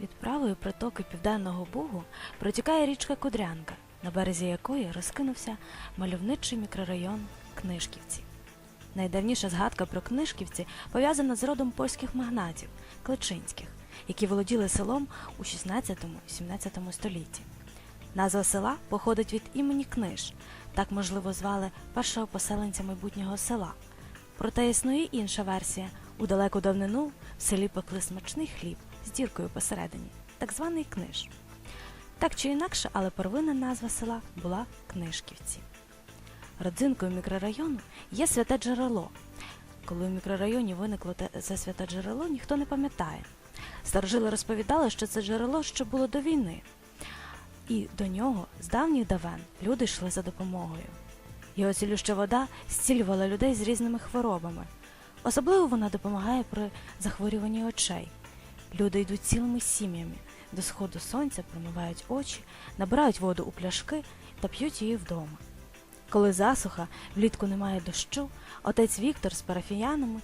Від правої притоки Південного Бугу протікає річка Кудрянка, на березі якої розкинувся мальовничий мікрорайон Книжківці. Найдавніша згадка про Книжківці пов'язана з родом польських магнатів Кличинських, які володіли селом у 16-17 столітті. Назва села походить від імені Книж, так можливо звали першого поселенця майбутнього села. Проте існує інша версія. У далеку давнину в селі пекли смачний хліб з діркою посередині, так званий книж. Так чи інакше, але первинна назва села була Книжківці. Родзинкою мікрорайону є святе джерело. Коли в мікрорайоні виникло це святе джерело, ніхто не пам'ятає. Старожили розповідали, що це джерело ще було до війни, і до нього з давніх давен люди йшли за допомогою. Його цілюща вода зцілювала людей з різними хворобами. Особливо вона допомагає при захворюванні очей. Люди йдуть цілими сім'ями до сходу сонця, промивають очі, набирають воду у пляшки та п'ють її вдома. Коли засуха, влітку немає дощу, отець Віктор з парафіянами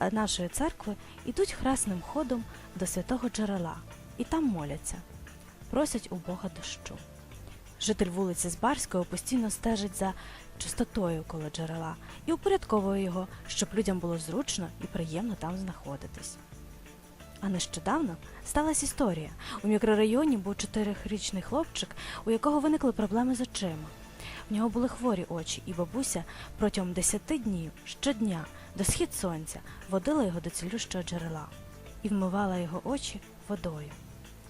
е, нашої церкви йдуть хресним ходом до святого джерела і там моляться, просять у Бога дощу. Житель вулиці Збарського постійно стежить за чистотою коло джерела і упорядковує його, щоб людям було зручно і приємно там знаходитись. А нещодавно сталася історія. У мікрорайоні був чотирирічний хлопчик, у якого виникли проблеми з очима. В нього були хворі очі, і бабуся протягом 10 днів щодня до схід сонця водила його до цілющого джерела і вмивала його очі водою.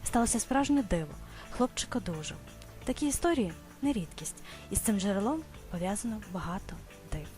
Сталося справжнє диво. Хлопчик одужав. Такі історії не рідкість, і з цим джерелом пов'язано багато див.